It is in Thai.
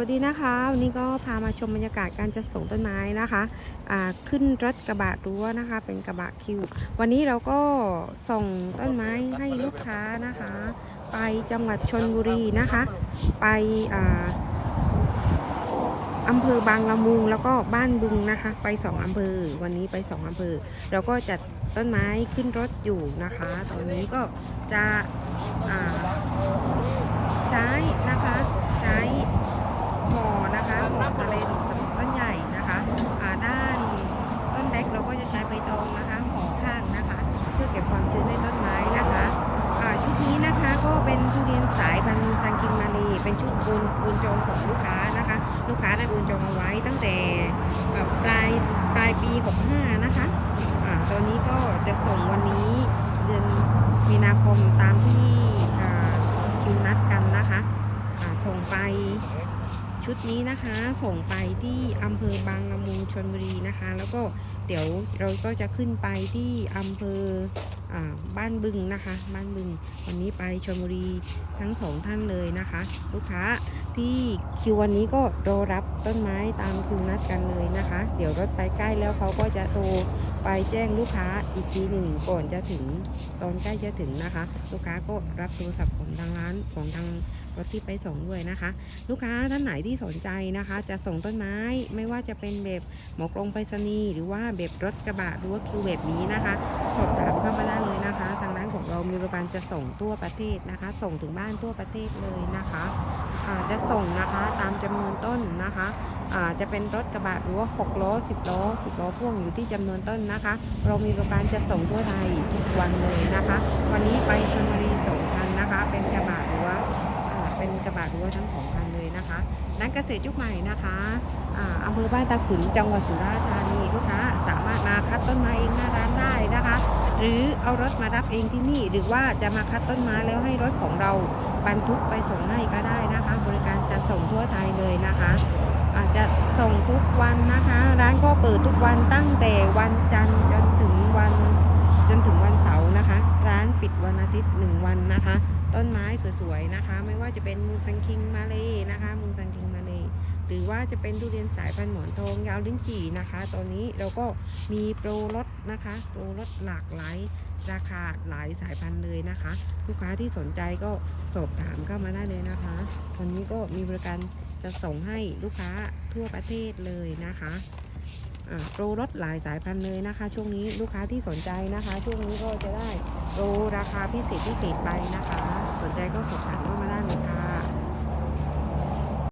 สวัสดีนะคะวันนี้ก็พามาชมบรรยากาศการจัดส่งต้นไม้นะคะขึ้นรถกระบะรั้วนะคะ เป็นกระบะคิว วันนี้เราก็ส่งต้นไม้ให้ลูกค้านะคะ ไปจังหวัดชนบุรีนะคะ ไปอ่าอำเภอบางละมุงแล้วก็บ้านบึงนะคะ ไปสองอำเภอวันนี้ไปสองอำเภอเราก็จัดต้นไม้ขึ้นรถอยู่นะคะ ตอนนี้ก็จะใช้นะคะ สเลนสำหรับต้นใหญ่นะคะอ่าด้านต้นเล็กเราก็จะใช้ใบตองนะคะห่อข้างนะคะ เพื่อเก็บความชื้นในต้นไม้นะคะอ่าชุดนี้นะคะก็เป็นทุเรียนสายพันธุ์ซังกินมาลีเป็นชุดบุญบุญจองของลูกค้านะคะ ลูกค้าได้บุญจองเอาไว้ตั้งแต่ปลายปลายปี 65 นะคะอ่าตอนนี้ก็จะส่งวันนี้เดือนมีนาคมตามที่อ่าคิวนัดกันนะคะอ่าส่งไป ชุดนี้นะคะ ส่งไปที่อำเภอบางละมุงชนบุรีนะคะ แล้วก็เดี๋ยวเราก็จะขึ้นไปที่อำเภออบ้านบึงนะคะ บ้านบึงวันนี้ไปชนบุรีทั้งสองท่านเลยนะคะ ลูกค้าที่คิววันนี้ก็รอรับต้นไม้ตามคิวนัดกันเลยนะคะ เดี๋ยวรถไปใกล้แล้วเขาก็จะโทร ไปแจ้งลูกค้าอีกทีหนึ่งก่อนจะถึงตอนใกล้จะถึงนะคะ ลูกค้าก็รับโทรศัพท์ของทางร้านของทางรถที่ไปส่งด้วยนะคะ ลูกค้าท่านไหนที่สนใจนะคะ จะส่งต้นไม้ไม่ว่าจะเป็นแบบหมอกลงไปรษณีย์หรือว่าแบบรถกระบะหรือว่าคิวแบบนี้นะคะ สอบถามเข้ามาได้เลยนะคะ ทางร้านของเรามีบริการจะส่งทั่วประเทศนะคะ ส่งถึงบ้านทั่วประเทศเลยนะคะอ่าจะส่งนะคะตามจำนวนต้นนะคะ จะเป็นรถกระบะหรือว่า6ล้อ10ล้อ10ล้อพ่วงอยู่ที่จำนวนต้นนะคะ เรามีบริการจะส่งทั่วไทยทุกวันเลยนะคะ วันนี้ไปชลบุรีสองคันนะคะ เป็นกระบะหรือว่าเป็นกระบะหรั้วทั้งสองคันเลยนะคะร้านเกษตรยุคใหม่นะคะอำเภอบ้านตาขุนจังหวัดสุราษฎร์ธานีลูกค้าสามารถมาคัดต้นไม้เองหน้าร้านได้นะคะ หรือเอารถมารับเองที่นี่ หรือว่าจะมาคัดต้นไม้แล้วให้รถของเราบรรทุกไปส่งให้ก็ได้นะคะ บริการจะส่งทั่วไทยเลยนะคะ จะส่งทุกวันนะคะ ร้านก็เปิดทุกวันตั้งแต่วันจันทร์จนถึงวันจนถึงวันเสาร์นะคะ ร้านปิดวันอาทิตย์หนึ่งวันนะคะ ต้นไม้สวยๆนะคะ ไม่ว่าจะเป็นมูซังคิงมาเลยนะคะมูซังคิงมาเลยหรือว่าจะเป็นทุเรียนสายพันธุ์หมอนทองยาวลิ้นจี่นะคะ ตอนนี้เราก็มีโปรลดนะคะโปรลดหลากหลายราคาหลายสายพันธุ์เลยนะคะ ลูกค้าที่สนใจก็สอบถามเข้ามาได้เลยนะคะ ตอนนี้ก็มีบริการ จะส่งให้ลูกค้าทั่วประเทศเลยนะคะโปรลดหลายสายพันธุ์เลยนะคะ ช่วงนี้ลูกค้าที่สนใจนะคะ ช่วงนี้ก็จะได้โปรราคาพิเศษพิเศษไปนะคะ สนใจก็สอบถามเข้ามาได้เลยค่ะ